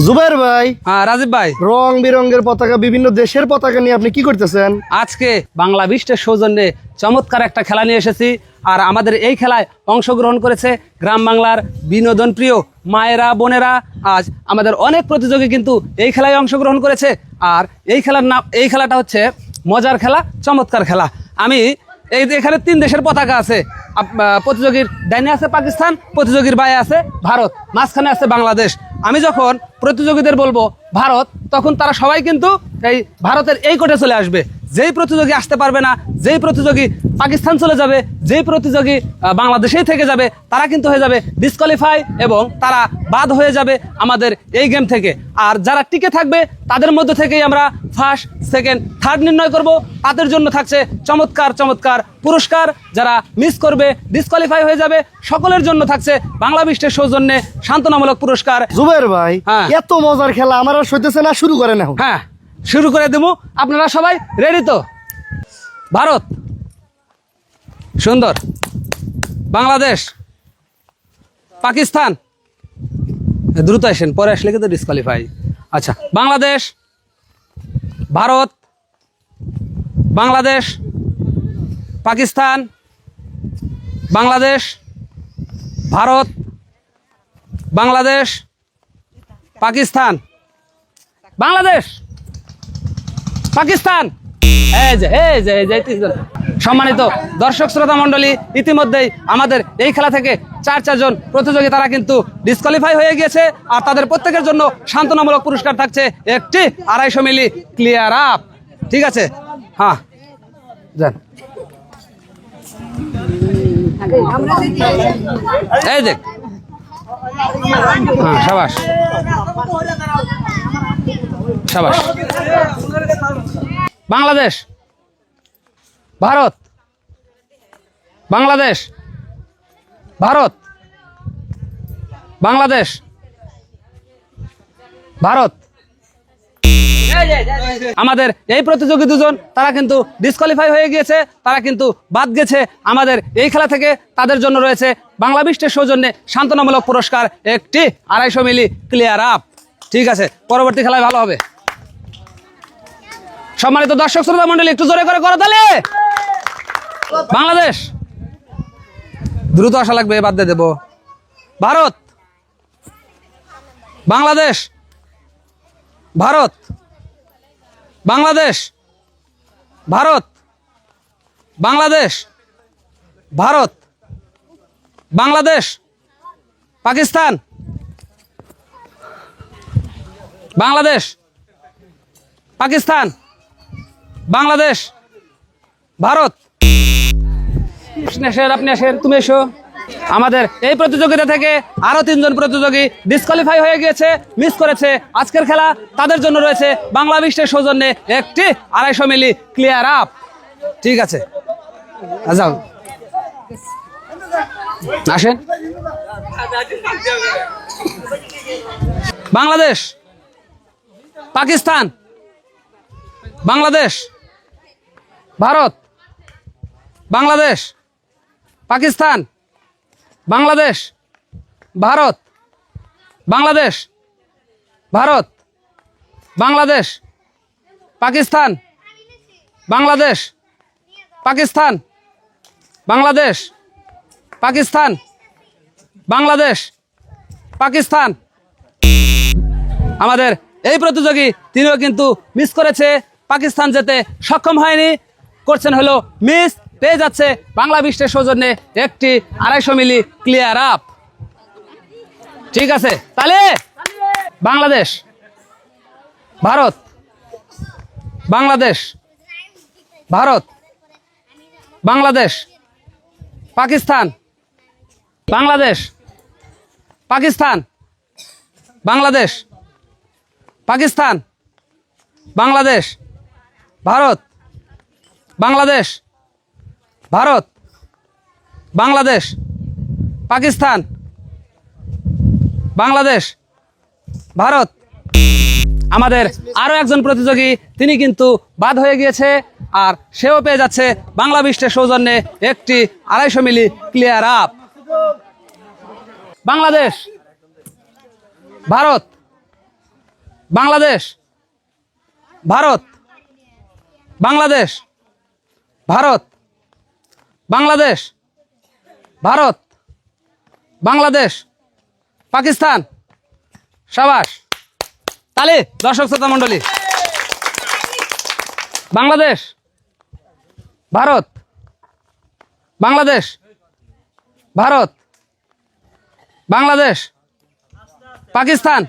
জুবাইর ভাই। হ্যাঁ রাজীব ভাই। রং বেরঙের পতাকা বিভিন্ন দেশের পতাকা নিয়ে আপনি কি করতেছেন? আজকে বাংলা বিষ্টের সৌজন্যে চমৎকার একটা খেলা নিয়ে এসেছি। আর আমাদের এই খেলায় অংশগ্রহণ করেছে গ্রাম বাংলার বিনোদন প্রিয় মায়েরা বোনেরা। আজ আমাদের অনেক প্রতিযোগী কিন্তু এই খেলায় অংশগ্রহণ করেছে। আর এই খেলার নাম এই খেলাটা হচ্ছে মজার খেলা চমৎকার খেলা। আমি এই এখানে তিন দেশের পতাকা আছে। প্রতিযোগীর ডাইনে আছে পাকিস্তান প্রতিযোগীর বায়ে আছে ভারত। মাঝখানে আছে বাংলাদেশ। আমি যখন প্রতিযোগীদের বলব ভারত তখন তারা সবাই কিন্তু এই ভারতের এই কোটে চলে আসবে। যেই প্রতিযোগী আসতে পারবে না যেই প্রতিযোগী পাকিস্তান চলে যাবে যেই প্রতিযোগী বাংলাদেশেই থেকে যাবে তারা কিন্তু হয়ে যাবে ডিসকোয়ালিফাই এবং তারা বাদ হয়ে যাবে আমাদের এই গেম থেকে। আর যারা টিকে থাকবে তাদের মধ্যে থেকেই আমরা ফার্স্ট সেকেন্ড থার্ড নির্ণয় করব। তাদের জন্য থাকছে চমৎকার চমৎকার পুরস্কার। যারা মিস করবে ডিসকোয়ালিফাই হয়ে যাবে সকলের জন্য থাকছে বাংলা বিশ্বের সৌজন্যে সান্ত্বনামূলক পুরস্কার। জুবাইর ভাই হ্যাঁ। এত মজার খেলা, আমার আর সইতেছে না, শুরু করেন এখন। হ্যাঁ শুরু করে দেবো আপনারা সবাই রেডি তো? ভারত, সুন্দর। বাংলাদেশ, পাকিস্তান। দ্রুত আসেন, পরে আসলে কিন্তু ডিসকোয়ালিফাই আচ্ছা বাংলাদেশ, ভারত, বাংলাদেশ, পাকিস্তান, বাংলাদেশ, ভারত, বাংলাদেশ পাকিস্তান। বাংলাদেশ। পাকিস্তান। এই যে এই যে এই যে। সম্মানিত দর্শক শ্রোতা মণ্ডলী, ইতিমধ্যেই আমাদের এই খেলা থেকে চার চারজন প্রতিযোগী, তারা কিন্তু ডিসকোয়ালিফাই হয়ে গিয়েছে। আর তাদের প্রত্যেকের জন্য সান্ত্বনামূলক পুরস্কার থাকছে একটি আড়াইশো মিলি ক্লিয়ার আপ ঠিক আছে? হ্যাঁ। যান। এই দেখ হ্যাঁ সাবাস। বাংলাদেশ। ভারত। বাংলাদেশ। ভারত। বাংলাদেশ। ভারত। আমাদের এই প্রতিযোগী দুজন, তারা কিন্তু ডিসকোয়ালিফাই হয়ে গিয়েছে, তারা কিন্তু বাদ গেছে। আমাদের এই খেলা থেকে তাদের জন্য রয়েছে বাংলা বিশ্বের সৌজন্যে সান্ত্বনামূলক পুরস্কার, একটি আড়াইশো মিলি ক্লিয়ার আপ ঠিক আছে, পরবর্তী খেলায় ভালো হবে। সম্মানিত দর্শক, শ্রোতা মন্ডলী একটু জোরে করে করো তাহলে। বাংলাদেশ। দ্রুত আসা লাগবে বাদ দিয়ে দেবো। ভারত। বাংলাদেশ। ভারত। বাংলাদেশ ভারত বাংলাদেশ ভারত বাংলাদেশ পাকিস্তান বাংলাদেশ পাকিস্তান বাংলাদেশ ভারত। আপনি আসেন তুমি এসো। আমাদের এই প্রতিযোগিতা থেকে আরও তিনজন প্রতিযোগী ডিসকোয়ালিফাই হয়ে গিয়েছে মিস করেছে। আজকের খেলা তাদের জন্য রয়েছে বাংলা বিশ্বের সৌজন্যে একটি আড়াইশো মিলি ক্লিয়ার আপ ঠিক আছে। যাও আসেন। বাংলাদেশ। পাকিস্তান। বাংলাদেশ। ভারত। বাংলাদেশ। পাকিস্তান। বাংলাদেশ, ভারত বাংলাদেশ ভারত, বাংলাদেশ, পাকিস্তান বাংলাদেশ পাকিস্তান বাংলাদেশ পাকিস্তান বাংলাদেশ, পাকিস্তান। আমাদের এই প্রতিযোগী তিনিও কিন্তু মিস করেছে, পাকিস্তান যেতে সক্ষম হয়নি, করছেন হলো মিস পেয়ে যাচ্ছে বাংলা বিশ্বের সৌজন্যে একটি আড়াইশো মিলি ক্লিয়ার আপ ঠিক আছে? তাহলে বাংলাদেশ, ভারত বাংলাদেশ ভারত, বাংলাদেশ, পাকিস্তান বাংলাদেশ পাকিস্তান বাংলাদেশ পাকিস্তান, বাংলাদেশ, ভারত, বাংলাদেশ। ভারত, বাংলাদেশ, পাকিস্তান, বাংলাদেশ, ভারত। আমাদের আরও একজন প্রতিযোগী, তিনি কিন্তু বাদ হয়ে গিয়েছে আর সেও পেয়ে যাচ্ছে বাংলা বিশ্বের সৌজন্যে একটি আড়াইশো milli clear up Bangladesh, Bharat Bangladesh Bharat Bangladesh, Bharat. Bangladesh, Bharat, Bangladesh, Pakistan, সাবাস, তালে, দর্শক শ্রোতা মণ্ডলী, বাংলাদেশ, ভারত বাংলাদেশ ভারত, বাংলাদেশ, পাকিস্তান,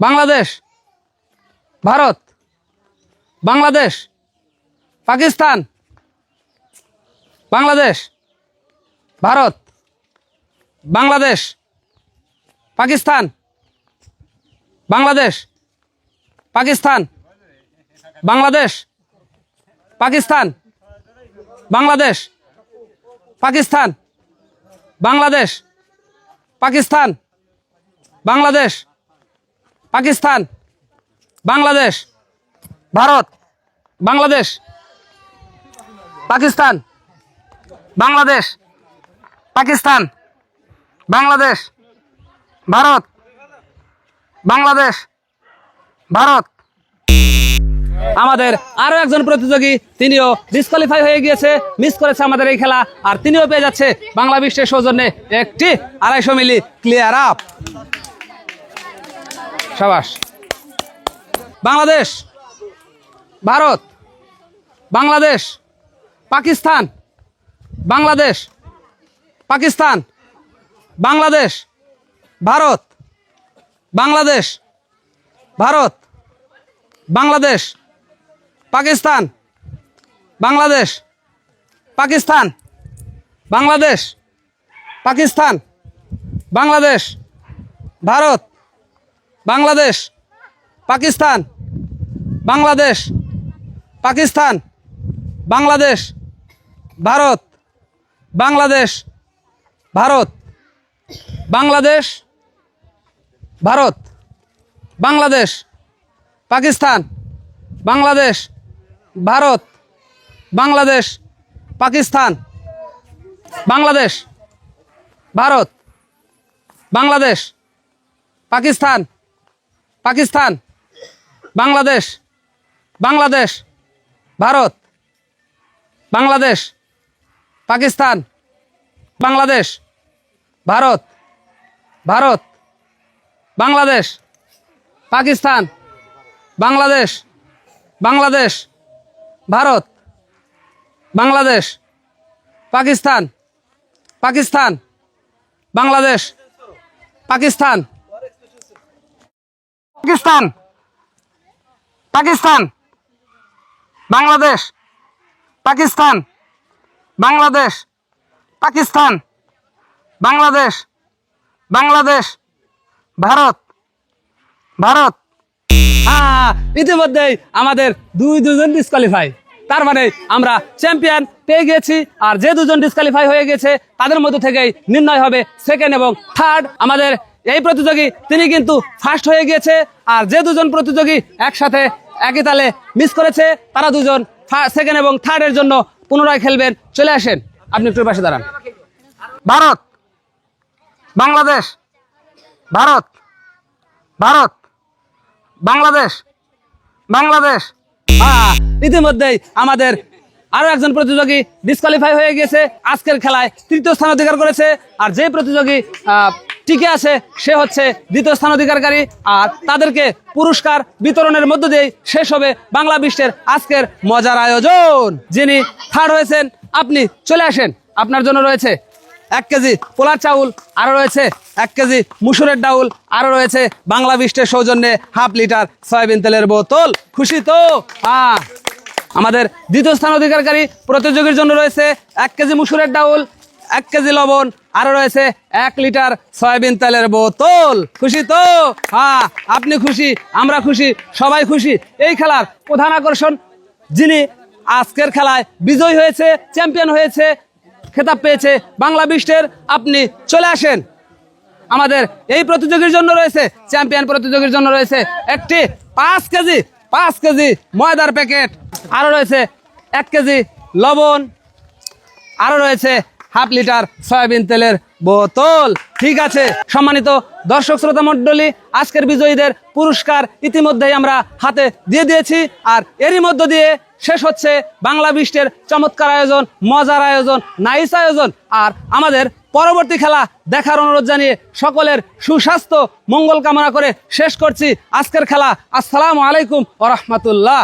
বাংলাদেশ, ভারত, বাংলাদেশ, পাকিস্তান বাংলাদেশ। ভারত। বাংলাদেশ। পাকিস্তান। বাংলাদেশ। পাকিস্তান। বাংলাদেশ। পাকিস্তান। বাংলাদেশ। পাকিস্তান। বাংলাদেশ। পাকিস্তান। বাংলাদেশ। পাকিস্তান। বাংলাদেশ। ভারত। বাংলাদেশ। পাকিস্তান। বাংলাদেশ, পাকিস্তান, বাংলাদেশ, ভারত বাংলাদেশ, ভারত। আমাদের আরও একজন প্রতিযোগী, তিনিও ডিসকোয়ালিফাই হয়ে গিয়েছে মিস করেছে আমাদের এই খেলা, আর তিনিও পেয়ে যাচ্ছে বাংলা বিশ্বের সৌজন্যে একটি আড়াইশো মিলি ক্লিয়ার আপ সাবাস। বাংলাদেশ, ভারত, বাংলাদেশ, পাকিস্তান বাংলাদেশ, পাকিস্তান, বাংলাদেশ, ভারত বাংলাদেশ ভারত, বাংলাদেশ, পাকিস্তান বাংলাদেশ পাকিস্তান বাংলাদেশ পাকিস্তান, বাংলাদেশ, ভারত, বাংলাদেশ, পাকিস্তান বাংলাদেশ পাকিস্তান, বাংলাদেশ, ভারত বাংলাদেশ, ভারত। বাংলাদেশ ভারত। বাংলাদেশ, পাকিস্তান। বাংলাদেশ, ভারত। বাংলাদেশ, পাকিস্তান। বাংলাদেশ, ভারত। বাংলাদেশ, পাকিস্তান। পাকিস্তান। বাংলাদেশ বাংলাদেশ, ভারত। বাংলাদেশ পাকিস্তান, বাংলাদেশ, ভারত ভারত, বাংলাদেশ, পাকিস্তান, বাংলাদেশ বাংলাদেশ, ভারত, বাংলাদেশ, পাকিস্তান পাকিস্তান, বাংলাদেশ, পাকিস্তান। পাকিস্তান পাকিস্তান, বাংলাদেশ, পাকিস্তান। বাংলাদেশ, পাকিস্তান, বাংলাদেশ বাংলাদেশ, ভারত ভারত। হ্যাঁ ইতিমধ্যেই আমাদের দুই দুজন ডিসকোয়ালিফাই তার মানে আমরা চ্যাম্পিয়ন পেয়ে গেছি, আর যে দুজন ডিসকোয়ালিফাই হয়ে গেছে, তাদের মধ্যে থেকেই নির্ণয় হবে সেকেন্ড এবং থার্ড আমাদের এই প্রতিযোগী, তিনি কিন্তু ফার্স্ট হয়ে গিয়েছে আর যে দুজন প্রতিযোগী একসাথে একই তালে মিস করেছে, তারা দুজন সেকেন্ড এবং থার্ডের জন্য পুনরায় খেলবেন। চলে আসেন। আপনি একটু পাশে দাঁড়ান। ভারত! বাংলাদেশ! ভারত! ভারত! বাংলাদেশ! বাংলাদেশ! হ্যাঁ ইতিমধ্যেই আমাদের আরও একজন প্রতিযোগী ডিসকোয়ালিফাই হয়ে গেছে আজকের খেলায় তৃতীয় স্থান অধিকার করেছে। আর যে প্রতিযোগী টিকে আছে, সে হচ্ছে দ্বিতীয় স্থান অধিকারকারী আর তাদেরকে পুরস্কার বিতরণের মধ্য দিয়ে শেষ হবে বাংলা বিশ্বের আজকের মজার আয়োজন। যিনি থার্ড হয়েছেন, আপনি চলে আসেন। আপনার জন্য রয়েছে এক কেজি পোলার চাউল, আরও রয়েছে এক কেজি মুসুরের ডাউল, আরও রয়েছে বাংলা বিষ্টের সৌজন্যে হাফ লিটার সয়াবিন তেলের বোতল। খুশি তো? আমাদের দ্বিতীয় স্থান অধিকারকারী প্রতিযোগীর জন্য রয়েছে এক কেজি মুসুরের ডাউল এক কেজি লবণ আরও রয়েছে এক লিটার সয়াবিন তেলের বোতল। খুশি তো? হ্যাঁ আপনি খুশি, আমরা খুশি, সবাই খুশি। এই খেলার প্রধান আকর্ষণ যিনি আজকের খেলায় বিজয় হয়েছে, চ্যাম্পিয়ন হয়েছে, খেতাব পেয়েছে বাংলা বিশ্বের, আপনি চলে আসেন। আমাদের এই প্রতিযোগীর জন্য রয়েছে, চ্যাম্পিয়ন প্রতিযোগীর জন্য রয়েছে একটি পাঁচ কেজি পাঁচ কেজি ময়দার প্যাকেট। আরও রয়েছে এক কেজি লবণ আরও রয়েছে হাফ লিটার সয়াবিন তেলের বোতল। ঠিক আছে, সম্মানিত দর্শক শ্রোতা মণ্ডলী, আজকের বিজয়ীদের পুরস্কার ইতিমধ্যেই আমরা হাতে দিয়ে দিয়েছি। আর এরই মধ্য দিয়ে শেষ হচ্ছে বাংলা বিষ্টের চমৎকার আয়োজন, মজার আয়োজন, নাইস আয়োজন। আর আমাদের পরবর্তী খেলা দেখার অনুরোধ জানিয়ে সকলের সুস্বাস্থ্য, মঙ্গল কামনা করে শেষ করছি আজকের খেলা। আসসালামু আলাইকুম ও রহমতুল্লাহ।